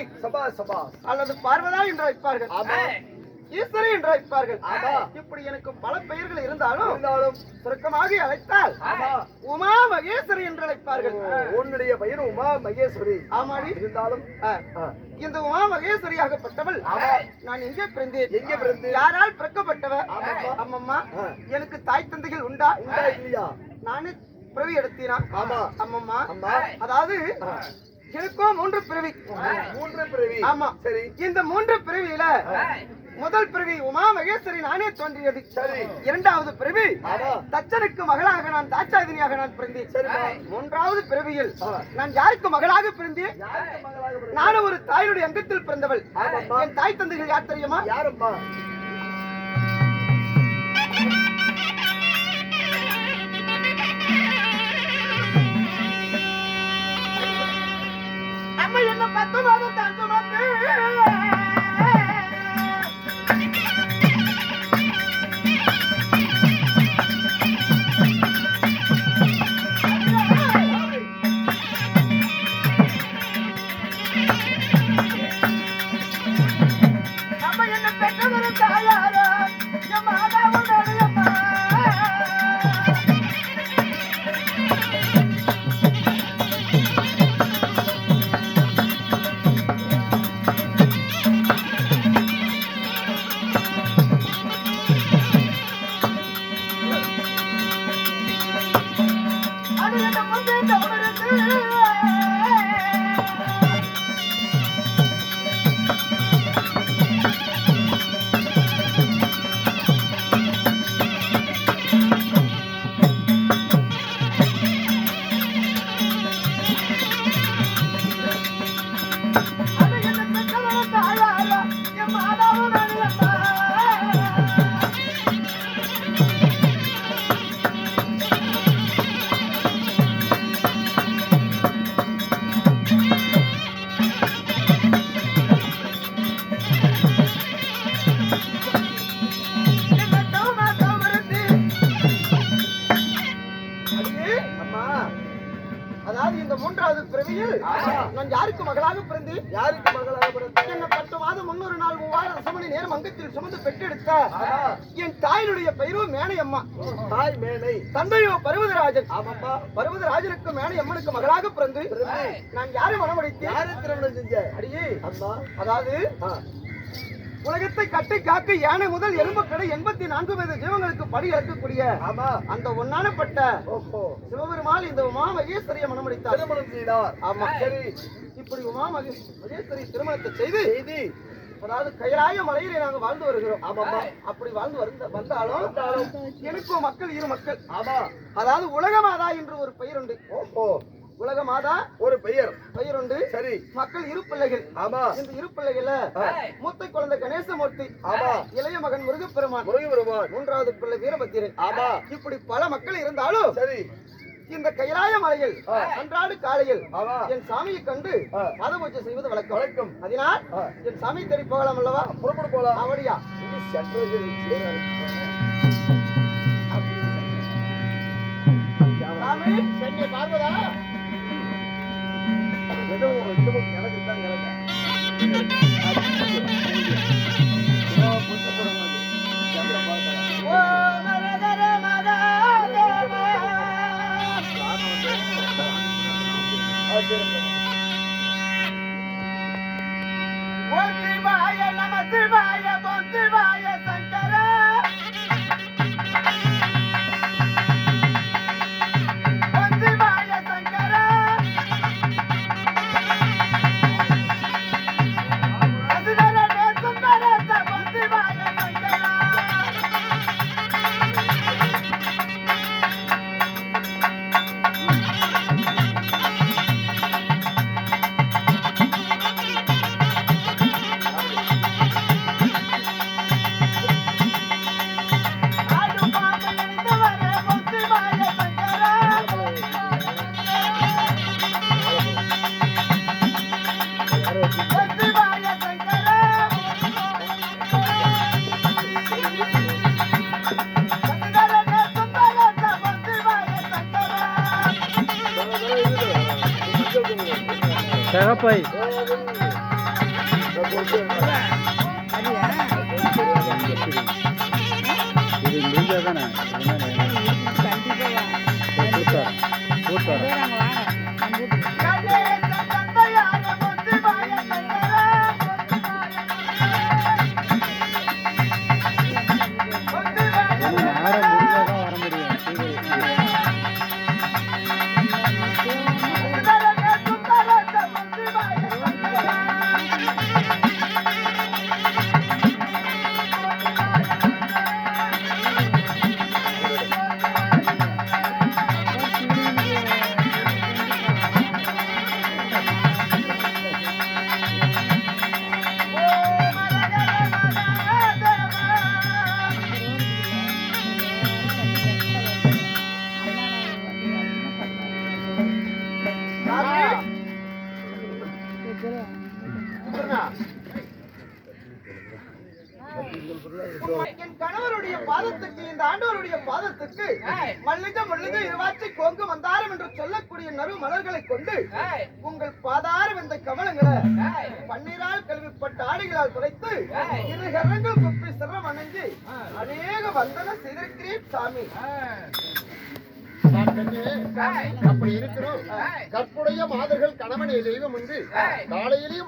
ஈஸ்வரி சபா சபா. அல்லது பார்வதா என்று வைப்பார்கள். ஆமா. ஈஸ்வரி என்று வைப்பார்கள். இப்படி எனக்கு பல பெயர்கள் இருந்தாலும் இருந்தாலும் சுருக்கமாக அழைத்தால் உமா மகேஸ்வரி என்று அழைப்பார்கள். உன்னுடைய பெயர் உமா மகேஸ்வரி. ஆமாடி. இருந்தாலும் இந்த உமா மகேஸ்வரியாகப்பட்டவள் ஆமா. நான் எங்கே பிறந்தேன். எங்கே பிறந்து யாரால் பிறக்கப்பட்டவ? ஆமாப்பா. அம்மம்மா ஆ. எனக்கு தாய் தந்தைகள் உண்டா? உண்டா இல்லையா? நானே பிறவி எடுத்தீனா? ஆமா. அம்மா. அதாவது. எனக்கும் மூன்று பிறவி மூன்று பிறவி ஆமா. சரி இந்த மூன்று பிறவியில முதல் பிறவி உமா மகேஸ்வரி நானே தோன்றியது சரி. இரண்டாவது பிறவி. தச்சனுக்கு மகளாக நான் தாச்சாதினியாக நான் பிறந்தேன் சரிம்மா. மூன்றாவது பிறவியில். நான் யாருக்கு மகளாக பிறந்தேன் நானும் ஒரு தாயுடைய அங்கத்தில் பிறந்தவள். என் தாய் தந்தைகள் யார் தெரியுமா யாரம்மா அம்மா பத்து மாதம் தான் வந்து. அது என்ன அதாவது இந்த மூன்றாவது பிறவியில் நான் யாருக்கு மகளாக பிறந்தேன்? யாருக்கு மகளாக பிறந்த என்ன பத்து மாதம் முன்னொரு நாள் மூவாயிரம் ரசமணி நேரம் அங்கத்தில் சுமந்து பெற்றெடுத்த. என் தாயினுடைய பெயரோ மேனையம்மா. தாய் மேனை. தந்தையோ பருவதராஜன். ஆமாப்பா. பருவதராஜனுக்கு மேனையம்மனுக்கு மகளாக பிறந்து பிறந்து நான் யாரை மனமடித்தேன்? யாரை திருமணம் செஞ்ச? அடியே. அம்மா. அதாவது உலகத்தை கட்டி காக்க யானை முதல் எறும்பு கடை எண்பத்தி நான்கு வயது ஜீவங்களுக்கு படி இறக்கக்கூடிய ஆமா. அந்த ஒன்னானப்பட்ட சிவபெருமாள் இந்த உமா மகேஸ்வரிய மனமடித்தார். திருமணம் செய்தார். ஆமா. சரி. இப்படி உமா மகே- மகேஸ்வரி திருமணத்தை செய்து செய்தி. அதாவது கைலாய மலையிலே நாங்க வாழ்ந்து வருகிறோம். ஆமாம்மா. அப்படி வாழ்ந்து வருந்த வந்தாலும் எனக்கும் மக்கள் இரு மக்கள். ஆமா. அதாவது உலக மாதா என்று ஒரு பெயர் உண்டு. ஓஹோ. உலக மாதா ஒரு பெயர். பெயர் உண்டு சரி. மக்கள் இரு பிள்ளைகள். ஆமா. இந்த இரு பிள்ளைகள்ல மூத்த குழந்தை கணேசமூர்த்தி ஆமா. இளைய மகன் முருகப்பெருமான் முருகபெருமான் மூன்றாவது பிள்ளை வீரபத்திரன். ஆமா. இப்படி பல மக்கள் இருந்தாலும் சரி. இந்த கைலாய மலையில். அன்றாடு காலையில் என் சாமியை கண்டு. மத பூஜை செய்வது வழக்கம். வணக்கம் அதனால். என் சாமி தேடி போகலாம் அல்லவா? புறப்பட போலாம் அவடியா. சாமி சென்னை பார்வதா? ஓம் சிவாய நம சிவாய சிவாய தகப்பை இது முடிஞ்சாதானே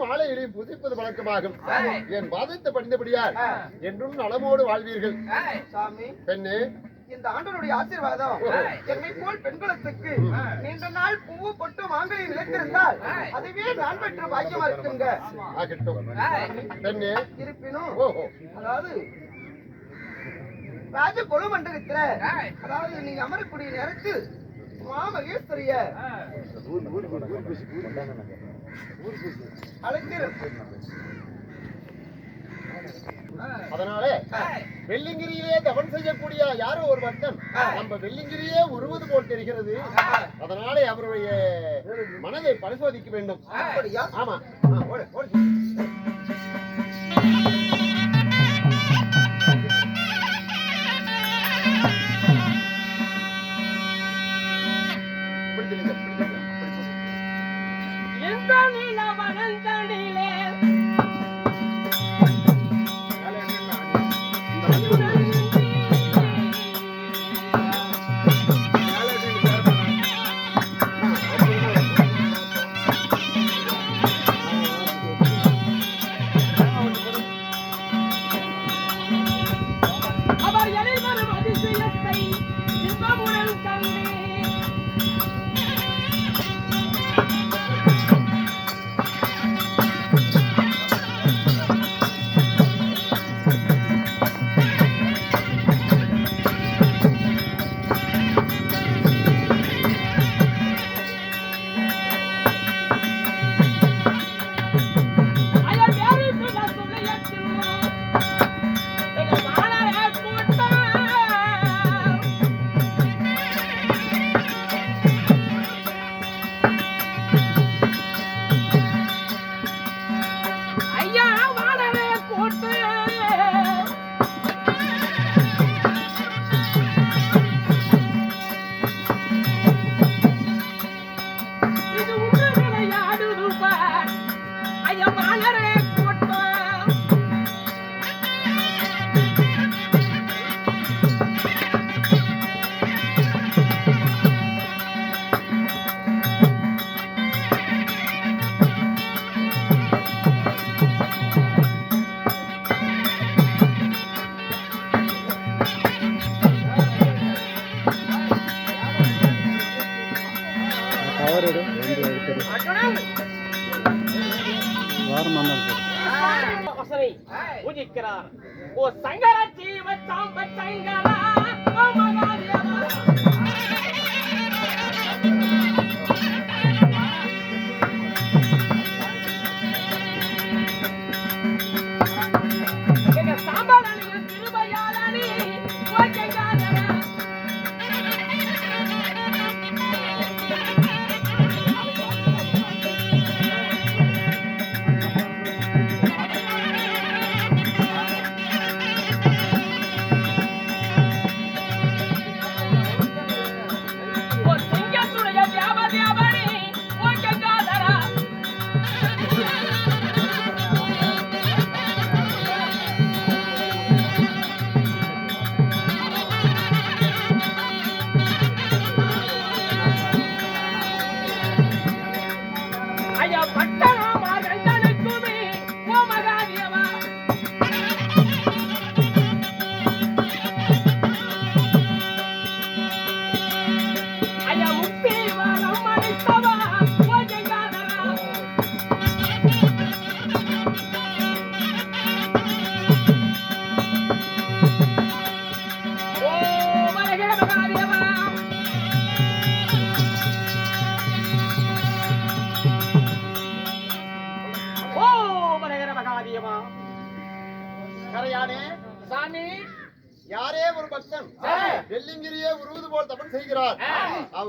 மாலையிலையும் புதிப்பது வழக்கமாகும் என் வாதத்தை படிந்தபடியால் என்றும் நலமோடு வாழ்வீர்கள் சாமி பெண்ணே இந்த ஆண்டனுடைய ஆசீர்வாதம் என்னை போல் பெண்குலத்துக்கு நீண்ட நாள் பூவு பொட்டு மாங்கலை நிலைத்திருந்தால் அதுவே நான் பெற்ற பாக்கியமா இருக்குங்க இருப்பினும் அதாவது ராஜ கொழு மண்டலத்துல அதாவது நீங்க அமரக்கூடிய நேரத்தில் மாமகேஸ்வரிய அதனாலே வெள்ளிங்கிரியிலே தவன் செய்யக்கூடிய யாரோ ஒரு பக்தன் நம்ம வெள்ளிங்கிரியே உருவது போல் தெரிகிறது. அதனாலே அவருடைய மனதை பரிசோதிக்க வேண்டும். ஆமா.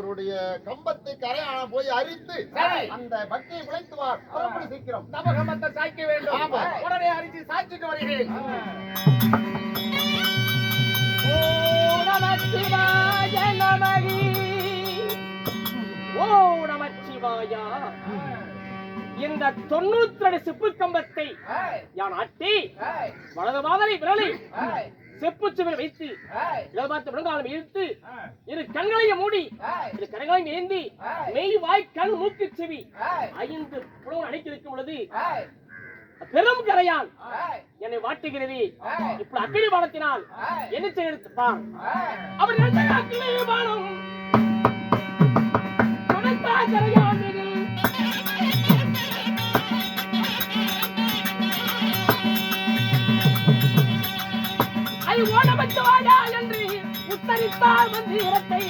அவருடைய கம்பத்தை கரையான போய் அரித்து. அந்த பக்தியை விளைத்துவார். புறப்படி சீக்கிரம். நவகமத்தை சாய்க்க வேண்டும். உடனே அரிசி சாய்ச்சிட்டு வருகிறேன். ஓ நமச்சிவாய நமகி ஓ நமச்சிவாயா இந்த தொண்ணூத்தி ரெண்டு செப்பு கம்பத்தை யான் ஆட்டி? வலது மாதிரி விரலி. செப்பு சுவர் வைத்து இடது பார்த்து முழங்காலம் இழுத்து இரு கண்களையும் மூடி இரு கரங்களையும் ஏந்தி மெய் வாய் கண் மூக்கு செவி ஐந்து புலவன் அடைக்கி இருக்கும் பொழுது பெரும் கரையால் என்னை வாட்டுகிறது. இப்ப அக்கினி பானத்தினால் என்ன செய்திருப்பான் அவர் அக்கினி துணைத்தா கரையான் உத்தரித்தார் மந்திரத்தை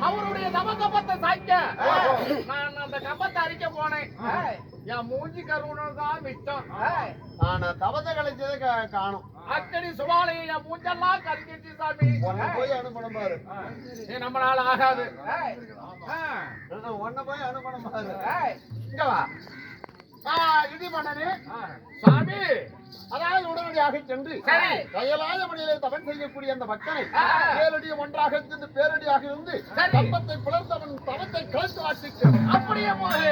அவருடைய சாய்க்க. நான் அந்த கம்பத்தை அரிக்க போனேன். என் மூஞ்சி கருவணும் தான் மிச்சம் ஆனா தவத கலைச்சதை கா- காணும். அக்கடி சுபாலையை மூஞ்செல்லாம் கருக்கிச்சு சாமி. போய் அனுப்பணும் பாரு. நீ நம்மளால ஆகாது. உன்னை போய் அனுப்பணும் பாரு. இங்க வா. பண்ணனே. சாமி. அதாவது உடனடியாக சென்று. கையலாத மணியிலே தவன் செய்யக்கூடிய அந்த பக்தனை ஆ. பேரடியும் ஒன்றாக இருந்து பேரடியாக இருந்து சரி. கம்பத்தை பிளர்ந்தவன் தவத்தை கழுத்து வாசிக்கிறது அப்படியே போகு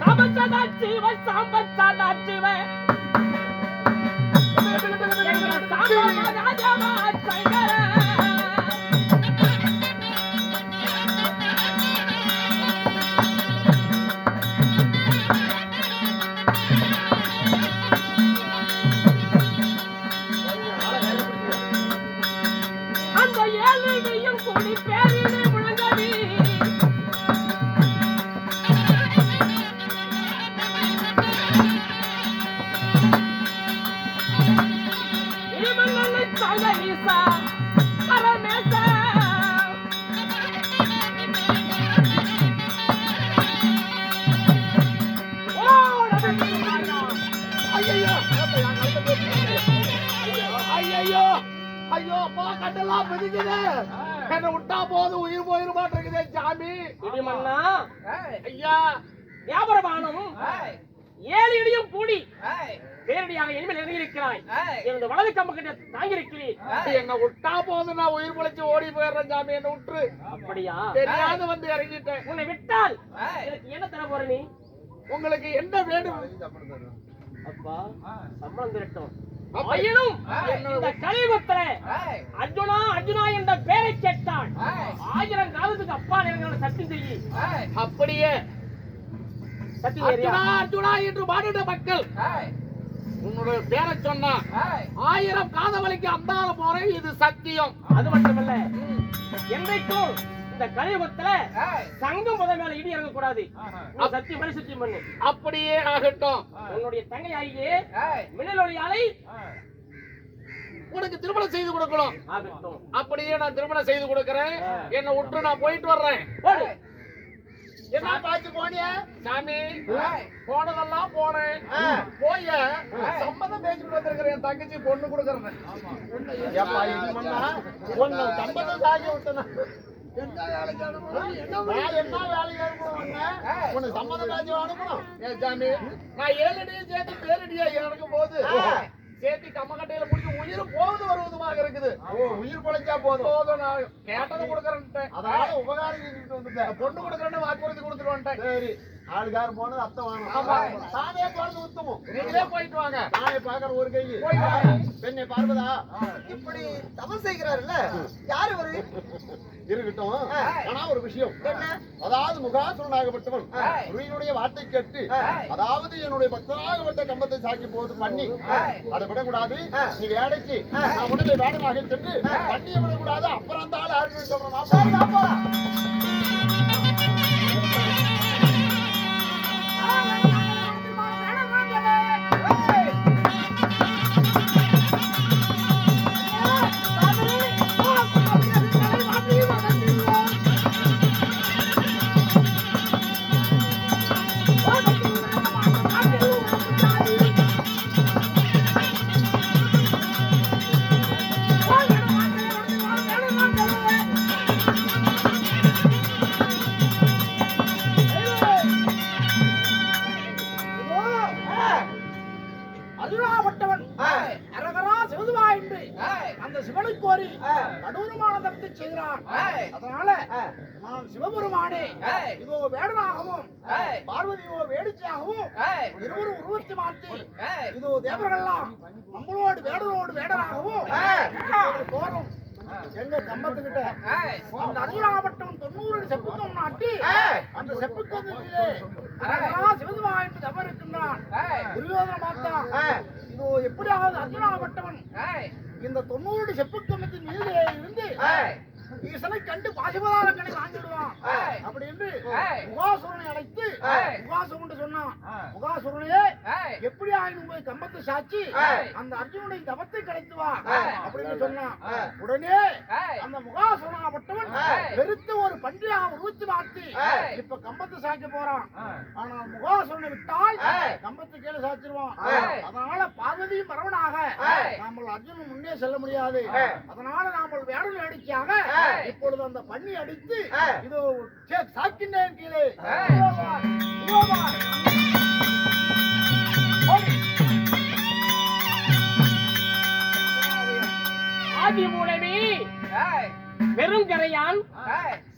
சாம்பச்சாதாச்சிவ சாம்பச்சாதாச்சிவ எங்க சாம்பா ராஜாவா ஏழு இடியும் கூடி பேரடியாக இனிமேல் இறங்கியிருக்கிறாய். எனது வலது கம்பு கிட்ட தாங்கியிருக்கிறேன் என்ன விட்டா போதும் நான் உயிர் பிழைச்சு ஓடி போயிடுறேன் சாமி என்ன விட்டுரு. அப்படியா? தெரியாது வந்து இறங்கிட்டேன். உன்னை விட்டால் எனக்கு என்ன தர போற நீ? உங்களுக்கு என்ன வேண்டும்? அப்பா சம்பளம் திரட்டும். ஆயினும் இந்த கலியுகத்துல அர்ஜுனா அர்ஜுனா என்ற பெயரை கேட்டால் ஆயிரம் காலத்துக்கு அப்பா நேரங்கள சத்தியம் செய்யி. அப்படியே அர்ஜுனா அர்ஜுனா என்று பாடுட மக்கள். உன்னுடைய பேரை சொன்னா ஆயிரம் காதவலிக்கு அந்தால போறேன் இது சத்தியம். அது மட்டுமல்ல என்றைக்கும் இந்த கலியுகத்துல சங்கம் முத மேல இடி இறங்க கூடாது. சத்தியம் பண்ணி சத்தியம் பண்ணு. அப்படியே ஆகட்டும். உன்னுடைய தங்கை ஆகியே மின்னலொலி அலை உனக்கு திருமணம் செய்து கொடுக்கணும். அப்படியே நான் திருமணம் செய்து கொடுக்கறேன். என்ன விட்டு நான் போயிட்டு வர்றேன். என்ன பார்த்து போனியா? சாமி போனதெல்லாம் போனேன். போய. சம்மதம் பேசிட்டு வந்திருக்கிறேன் என் தங்கச்சி பொண்ணு கொடுக்கறேன் உன்னை சம்பந்தம் சாகி விட்டனா? என்ன வேலைக்கு அனுப்பணும் சம்மதம் அனுப்பணும். சாமி. நான் ஏழடியும் சேர்த்து பேரடியா இறங்கும் போது சேர்த்து கம்மக்கட்டையில முடிச்சு உயிர் போகுது வருவதுமாக இருக்குது. உயிர் பொழைச்சா போதும். போதும் நான் கேட்டதை கொடுக்கறேன் அதனால உபகாரம் செஞ்சுட்டு வந்துட்டேன். பொண்ணு கொடுக்கறேன்னு வாக்குறுதி கொடுத்துட்டு வந்துட்டேன் சரி. ஆளுக்கார் போனது அத்தை ஆமா. வாங்கணும் தானே போறது உத்தமம். நீங்களே போயிட்டு வாங்க. தானே பாக்குற ஒரு கை. பெண்ணை பார்வதா இப்படி தவம் செய்கிறாருல்ல? யார் இவரு? இருக்கட்டும். ஆனா ஒரு விஷயம். என்ன? அதாவது முகாசுரனாகப்பட்டவன். உயிரினுடைய வார்த்தை கேட்டு. அதாவது என்னுடைய பக்தனாகப்பட்ட கம்பத்தை சாக்கி போது பண்ணி. அதை விடக்கூடாது. நீ வேலைக்கு நான் உடனே வேடனாக சென்று பண்ணியை விடக்கூடாது. அப்புறம் அந்த ஆள் சரி, வா போலாம். இதோ வேடனாகவும் பார்வதியோ வேடிக்கையாகவும் இருவரும் உருவத்தை மாற்றி இதோ தேவர்கள்லாம் நம்மளோடு வேடனோடு வேடனாகவும் போறோம் எங்க கம்பத்துக்கிட்ட அந்த அருளாவட்டம் தொண்ணூறு செப்புக்கம் நாட்டி அந்த செப்புக்கத்திலே சிவதுமாயிட்டு தவறு இருக்கின்றான் துரியோதன மாத்தான் இதோ எப்படியாவது அர்ஜுனாவட்டவன் இந்த தொண்ணூறு செப்புக்கமத்தின் மீது இருந்து ஈசனை கண்டு பாசிபதார கணை வாங்கிடுவான் அப்படி என்று முகாசுரனை அழைத்து முகாசுரன் சொன்னான். முகாசுரனே எப்படி ஆயினும் போய் கம்பத்தை சாட்சி அந்த அர்ஜுனுடைய தவத்தை கிடைத்து வா அப்படின்னு சொன்னான். உடனே அந்த முகாசுரனாப்பட்டவன் வெறுத்து ஒரு பன்றியா உருவத்தி மாத்தி இப்ப கம்பத்தை சாய்க்க போறான். ஆனால் முகாசுரனை விட்டால் கம்பத்தை கீழே சாய்ச்சிருவான். அதனால பார்வதியும் பரவனாக நாமல் அர்ஜுனன் முன்னே செல்ல முடியாது. அதனால நாமல் வேடல் வேடிக்கையாக இப்பொழுது அந்த பண்ணி அடித்து இதோ சே, சாக்கின்றேன் கீழே. இதோ வா, இதோ வா. ஓடி. ஆதி மூலமே பெருங்கரையான்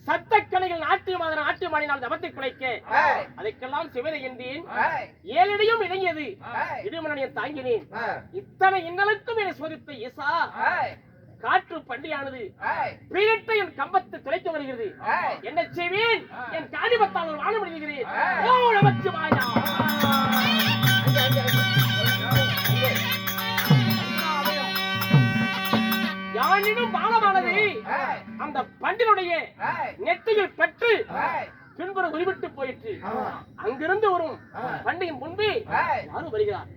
சத்தக்கலைகள் நாட்டியமாதன நாட்டியமாடினால் தவத்தை குலைக்க அதுக்கெல்லாம் சிவனை என்றேன் ஏழடியும் இணங்கியது இடுமனையை தாங்கினேன். இத்தனை இன்னலுக்கும் என்னை சோதித்த ஈசா. காற்று பண்டியானது பீரிட்ட என் கம்பத்தை துளைத்து வருகிறது. என்ன செய்வேன். என் காணிபத்தால் வாழ முடிகிறேன் ஓ நமச்சிவாயா யானினும் பாலமானது அந்த பண்டினுடைய நெற்றியில் பற்று பின்புறம் உரிவிட்டு போயிற்று. அங்கிருந்து வரும் பண்டிகையின் முன்பே யாரும் வருகிறார்.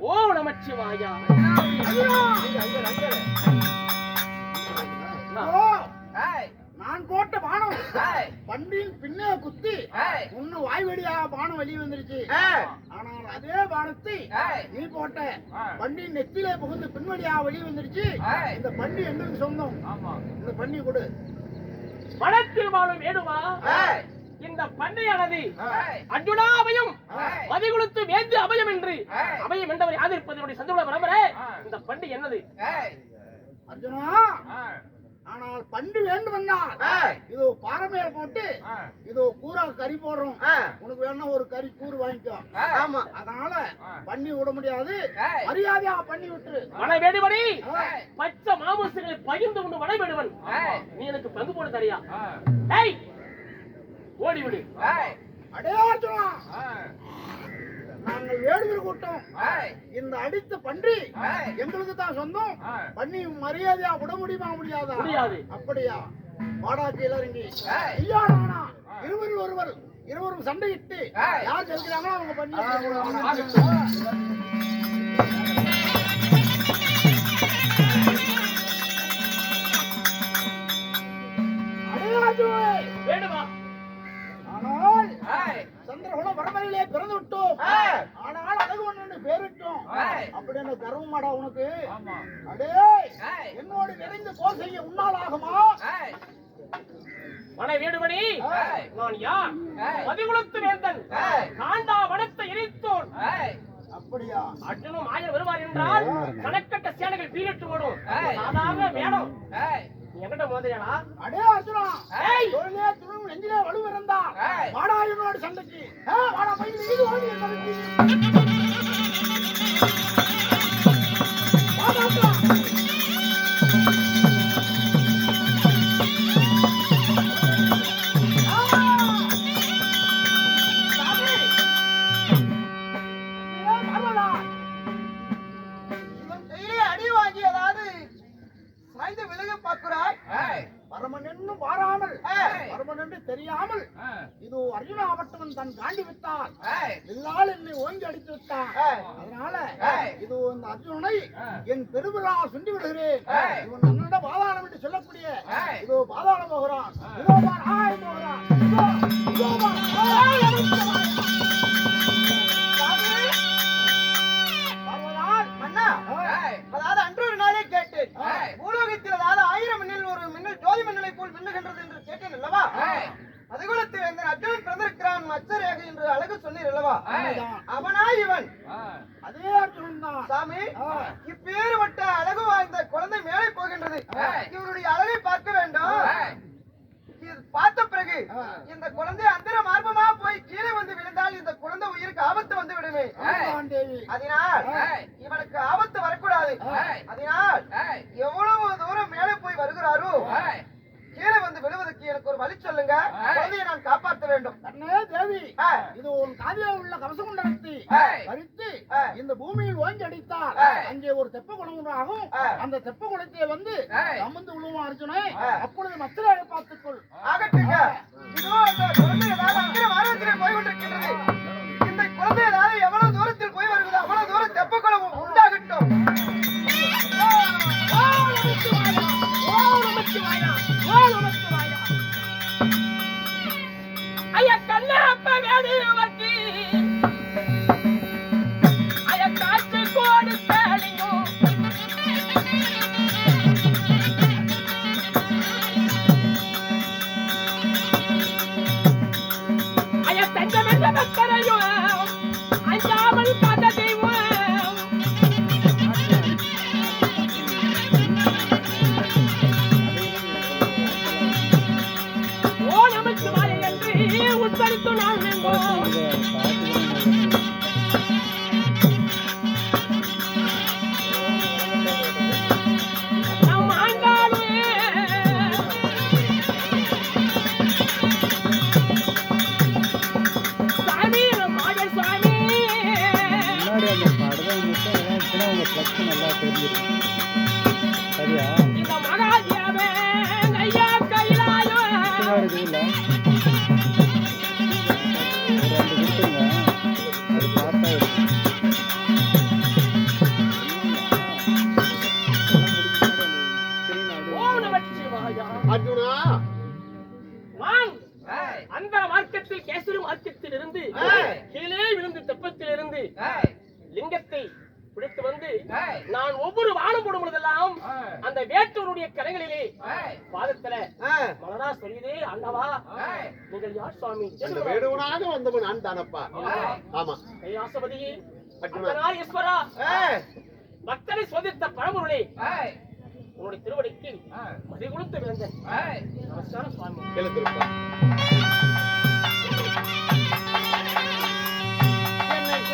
ஓ நமச்சிவாயா நான் போட்ட பானம். பண்டியின் பின்னே குத்தி முன்ன வாய் வழியாக பானம் வெளியே வந்துருச்சு. ஆனால் அதே பானத்தை நீ போட்ட பண்டியின் நெத்திலே புகுந்து பின்வழியாக வெளியே வந்துருச்சு. இந்த பண்டி எங்களுக்கு சொந்தம்? இந்த பண்ணி கொடு. வாழும் வேணுமா இந்த பண்டையானது அர்ஜுனாவையும் மதிகுலத்து வேந்து அபயம் என்று அபயம் என்றவரை ஆதரிப்பதனுடைய சந்தோட பரம்பரை? இந்த பண்டி என்னது? அர்ஜுனா ஆனால் பண்டு வேண்டும் என்றால் இதோ பாரமையில போட்டு இதோ கூரா கறி போடுறோம். உனக்கு வேணா ஒரு கறி கூறு வாங்கிக்கோ ஆமா. அதனால பண்ணி விட முடியாது. மரியாதையா பண்ணி விட்டுரு. வனவேடுவனே பச்சை மாமிசங்களை பகிர்ந்து கொண்டு வனவேடுவன் நீ எனக்கு பங்கு போட தரியா? டேய் ஓடிவிடு. அடே அர்ஜுனா நாங்கள் வேடுவர் கூட்டம். இந்த அடித்த பன்றி எங்களுக்கு தான் சொந்தம். பண்ணி மரியாதையா விட முடியுமா முடியாதா. அப்படியா? வாடா கீழ இறங்கி ஐயா நானா இருவரில் ஒருவர். இருவரும் சண்டையிட்டு யார் ஜெயிக்கிறாங்களோ அவங்க பண்ணி வேடுவா ஆனால் சந்திரகுல பரம்பரையிலே பிறந்து விட்டோம் ஆனால் அழகு ஒண்ணு பேரிட்டோம். அப்படின்னு கர்வமாடா உனக்கு? அடே என்னோடு நிறைந்து போர் செய்ய உன்னால் ஆகுமா? வனவேடுவனே நான் யார்? மதிகுலத்து வேந்தன் காண்டா வனத்தை எரித்தோன் அப்படியா? அர்ஜுனும் ஆயர் வருவார் என்றால் கணக்கட்ட சேனைகள் பீரிட்டு ஓடும். வேடம். நீ என்கிட்ட மோதையாடா அடே அர்ஜுனா தொழிலே துணும் நெஞ்சிலே வலு இருந்தா வாடா என்னோட சண்டைக்கு. வாடா பையன் இது ஓடி அர்ஜுனை. அப்பொழுது மத்திரை பார்த்துக்கொள். ஆகட்டுங்க. இதோ அந்த குழந்தை அங்கிற மார்க்கத்திலே போய் கொண்டிருக்கின்றது. இந்த குழந்தை ஏதாவது எவ்வளவு தூரத்தில் போய் வருகிறது? அவ்வளவு தூரம் தெப்பக்குளம் உண்டாகட்டும். ஐயா கண்ணப்ப வேடுவர்க்கு ஐயா உட்படுத்தும் நாள் இருந்து லிங்கத்தை பிடித்து வந்து நான் ஒவ்வொரு வானம் போடும் பொழுதெல்லாம் அந்த வேட்டூருடைய கரைகளிலே பாதத்துல மலரா சொல்லிதே அண்ணவா நீங்கள் யார் சுவாமி? வேடுவனாக வந்தவன் நான் தானப்பா. ஆமா. கைலாசபதியே ஈஸ்வரா. ஆ, பக்தரை சோதித்த பழமுருளே. உன்னுடைய திருவடிக்கு மதி கொடுத்து விழுந்தேன் நமஸ்காரம் சுவாமி. எழுந்திருப்பா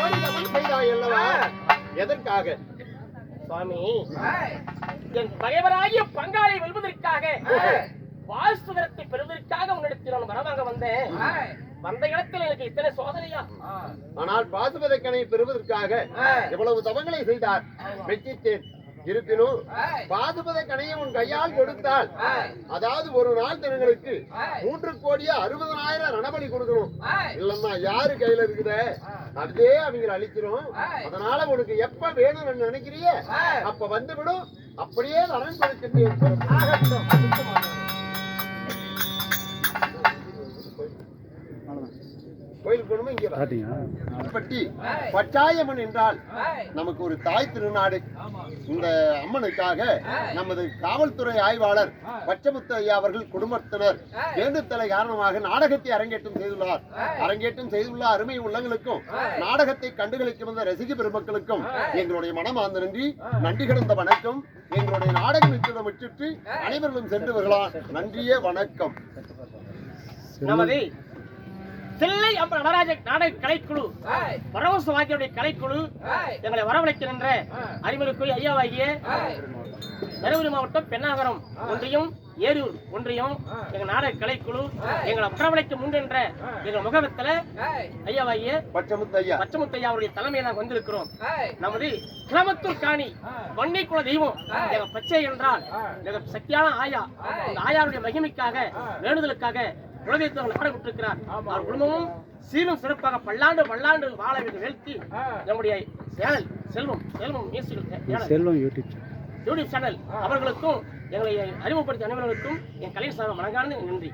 செய்தாய் அல்லவா எதற்காக? சுவாமி என் பகைவராகிய பங்காளை வெல்வதற்காக வாசுதரத்தை பெறுவதற்காக உன்னிடத்தில் நான் வரவாங்க வந்தேன். வந்த இடத்தில் எனக்கு இத்தனை சோதனையா? ஆனால் பாசுபதக்கனை பெறுவதற்காக எவ்வளவு தவங்களை செய்தார். வெற்றித்தேன் இருப்பினும் பாதுபத கணையை உன் கையால் கொடுத்தால் அதாவது ஒரு நாள் தினங்களுக்கு மூன்று கோடியே அறுபதனாயிரம் ரணபலி கொடுக்கணும். இல்லன்னா யாரு கையில இருக்குத? அதே அவங்க அழிச்சிரும். அதனால உனக்கு எப்ப வேணும்னு நினைக்கிறிய? அப்ப வந்து விடும். அப்படியே வரன் கொடுக்கின்றேன் கோயிலுக்கு போகணுமா? இங்க பட்டி பச்சாயம்மன் என்றால் நமக்கு ஒரு தாய் திருநாடு. இந்த அம்மனுக்காக நமது காவல்துறை ஆய்வாளர் பச்சமுத்து ஐயா அவர்கள் குடும்பத்தினர் வேண்டுதலை காரணமாக நாடகத்தை அரங்கேற்றம் செய்துள்ளார். அரங்கேற்றம் செய்துள்ள அருமை உள்ளங்களுக்கும் நாடகத்தை கண்டுகளிக்க வந்த ரசிக பெருமக்களுக்கும் எங்களுடைய மனமார்ந்த நன்றி. நன்றி கிடந்த வணக்கம். எங்களுடைய நாடகம் நிச்சயம் விட்டுட்டு அனைவர்களும் சென்று வரலாம் நன்றியே வணக்கம். நமது தில்லை அப்ப நடராஜ நாடக கலைக்குழு. பரவச வாக்கியுடைய கலைக்குழு. எங்களை வரவழைக்க நின்ற அறிமுகக்குரிய ஐயாவாகிய தருமபுரி மாவட்டம் பெண்ணாகரம் ஒன்றியம் ஏரூர் ஒன்றியம். எங்க நாடக கலைக்குழு. எங்களை வரவழைக்க முன்னின்ற எங்க முகவத்துல ஐயாவாகிய பச்சமுத்து ஐயா. பச்சமுத்தையா அவருடைய தலைமையில் நாங்கள் வந்திருக்கிறோம். நமது கிராமத்தூர் காணி வன்னி குல தெய்வம். எங்க பச்சை என்றால் எங்க சக்தியான ஆயா. ஆயாருடைய மகிமைக்காக வேண்டுதலுக்காக குலதெய்வத்தை நாடு விட்டிருக்கிறார் அவர் குடும்பமும் சீரும் சிறப்பாக பல்லாண்டு பல்லாண்டு வாழ வேண்டும் வேழ்த்தி நம்முடைய channel Selvam Selvam musical Selvam YouTube channel. YouTube channel. அவர்களுக்கும் எங்களை அறிமுகப்படுத்திய அனைவர்களுக்கும் என் கலை சார்ந்த மனங்கான நன்றி.